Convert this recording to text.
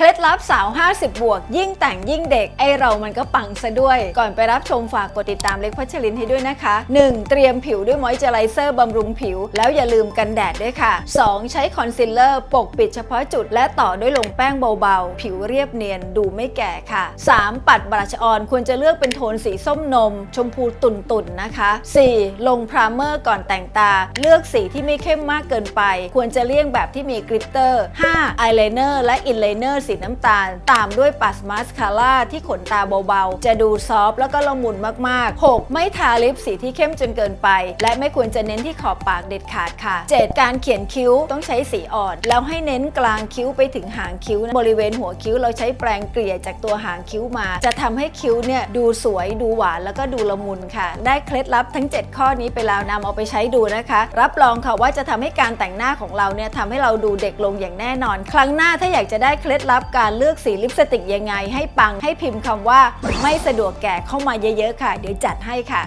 เคล็ดลับสาว 50 บวก ยิ่งแต่งยิ่งเด็ก ไอเรามันก็ปังซะด้วย ก่อนไปรับชมฝากกดติดตามเล็กพัชรินให้ด้วยนะคะ 1. เตรียมผิวด้วยมอยเจอไรเซอร์บำรุงผิว แล้วอย่าลืมกันแดดด้วยค่ะ 2. ใช้คอนซีลเลอร์ปกปิดเฉพาะจุด และต่อด้วยลงแป้งเบาๆ ผิวเรียบเนียนดูไม่แก่ค่ะ 3. ปัดบลัชออนควรจะเลือกเป็นโทนสีส้มนม ชมพูตุ่นๆนะคะ 4. ลงพรามเมอร์ก่อนแต่งตา เลือกสีที่ไม่เข้มมากเกินไป ควรจะเลี่ยงแบบที่มีกริตเตอร์ 5. อายไลเนอร์และอินไลเนอร์สีน้ำตาล ตามด้วยปัสมาสคาร่าที่ขนตาเบาๆ จะดูซอฟต์แล้วก็ละมุนมากๆ 6. ไม่ทาลิปสีที่เข้มจนเกินไป และไม่ควรจะเน้นที่ขอบปากเด็ดขาดค่ะ 7. การเขียนคิ้วต้องใช้สีอ่อน แล้วให้เน้นกลางคิ้วไปถึงหางคิ้ว บริเวณหัวคิ้วเราใช้แปรงเกลี่ยจากตัวหางคิ้วมา จะทำให้คิ้วเนี่ยดูสวยดูหวานแล้วก็ดูละมุนค่ะ ได้เคล็ดลับทั้ง 7 ข้อนี้ไปแล้วนำเอาไปใช้ดูนะคะ รับรองค่ะว่าจะทำให้การแต่งหน้าของเราเนี่ยทำให้เราดูเด็กลงอย่างแน่นอน ครั้งหน้าถ้าอยากจะได้เคล็ดลับลับการเลือกสีลิปสติกยังไงให้ปังให้พิมพ์คำว่า ไม่สะดวกแก่เข้ามาเยอะๆค่ะ เดี๋ยวจัดให้ค่ะ